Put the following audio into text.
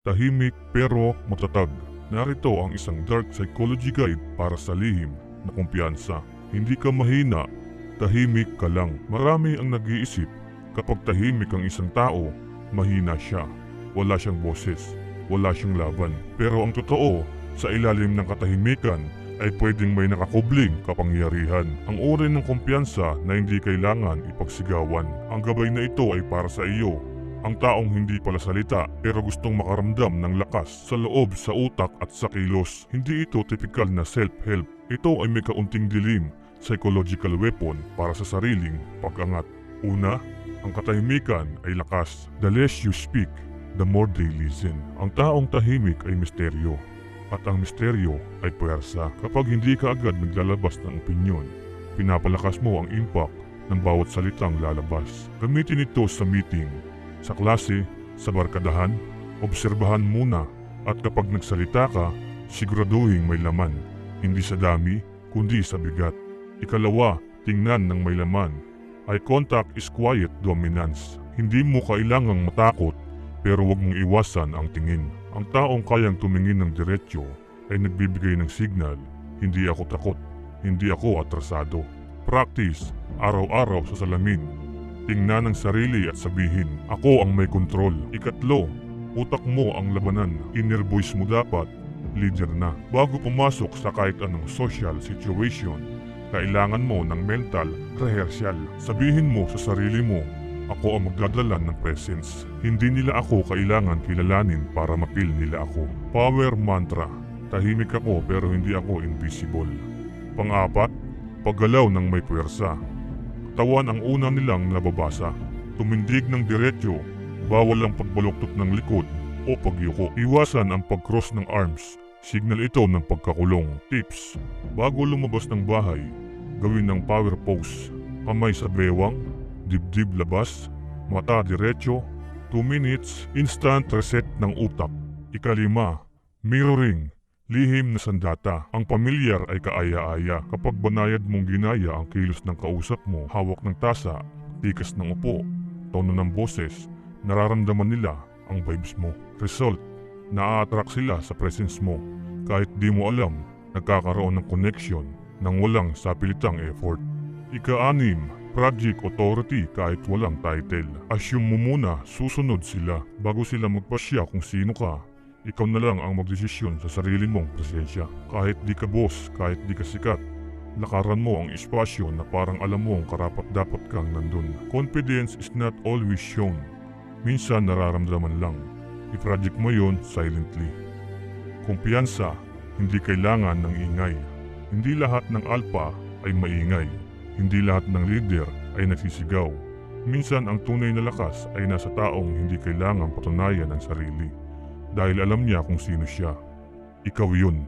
Tahimik pero matatag. Narito ang isang dark psychology guide para sa lihim na kumpiyansa. Hindi ka mahina, tahimik ka lang. Marami ang nag-iisip kapag tahimik ang isang tao, mahina siya. Wala siyang boses, wala siyang laban. Pero ang totoo, sa ilalim ng katahimikan ay pwedeng may nakakubling kapangyarihan. Ang uri ng kumpiyansa na hindi kailangan ipagsigawan. Ang gabay na ito ay para sa iyo ang taong hindi pala salita pero gustong makaramdam ng lakas sa loob, sa utak at sa kilos. Hindi ito typical na self-help. Ito ay may kaunting dilim, psychological weapon para sa sariling pag-angat. Una, ang katahimikan ay lakas. The less you speak, the more they listen. Ang taong tahimik ay misteryo. At ang misteryo ay puwersa. Kapag hindi ka agad naglalabas ng opinyon, pinapalakas mo ang impact ng bawat salitang lalabas. Gamitin ito sa meeting, sa klase, sa barkadahan, obserbahan muna at kapag nagsalita ka, siguraduhin may laman, hindi sa dami, kundi sa bigat. Ikalawa, tingnan ng may laman. Eye contact is quiet dominance. Hindi mo kailangang matakot, pero huwag mong iwasan ang tingin. Ang taong kayang tumingin ng diretsyo ay nagbibigay ng signal, hindi ako takot, hindi ako atrasado. Practice, araw-araw sa salamin, Tingnan ang sarili at sabihin, ako ang may kontrol. Ikatlo, utak mo ang labanan. Inner voice mo dapat, leader na. Bago pumasok sa kahit anong social situation, kailangan mo ng mental rehearsal. Sabihin mo sa sarili mo, ako ang magdadala ng presence. Hindi nila ako kailangan kilalanin para mapil nila ako. Power mantra. Tahimik ako pero hindi ako invisible. Pang-apat, paggalaw ng may puwersa katawan ang una nilang nababasa. Tumindig ng diretsyo, bawal ang pagbaluktot ng likod o pagyuko. Iwasan ang pag-cross ng arms. Signal ito ng pagkakulong. Tips, bago lumabas ng bahay, gawin ng power pose. Kamay sa bewang, dibdib labas, mata diretsyo, 2 minutes, instant reset ng utak. Ikalima, mirroring. Lihim na sandata. Ang pamilyar ay kaaya-aya. Kapag banayad mong ginaya ang kilos ng kausap mo, hawak ng tasa, tikas ng upo, tono ng boses, nararamdaman nila ang vibes mo. Result, naa-attract sila sa presence mo. Kahit di mo alam, nagkakaroon ng connection nang walang sapilitang effort. Ika-anim, project authority kahit walang title. Assume mo muna susunod sila bago sila magpasya kung sino ka ikaw na lang ang magdesisyon sa sarili mong presensya. Kahit di ka boss, kahit di ka sikat, lakaran mo ang espasyo na parang alam mo ang karapat dapat kang nandun. Confidence is not always shown. Minsan nararamdaman lang. I-project mo yon silently. Kumpiyansa, hindi kailangan ng ingay. Hindi lahat ng alpha ay maingay. Hindi lahat ng leader ay nagsisigaw. Minsan ang tunay na lakas ay nasa taong hindi kailangang patunayan ang sarili dahil alam niya kung sino siya. Ikaw yun.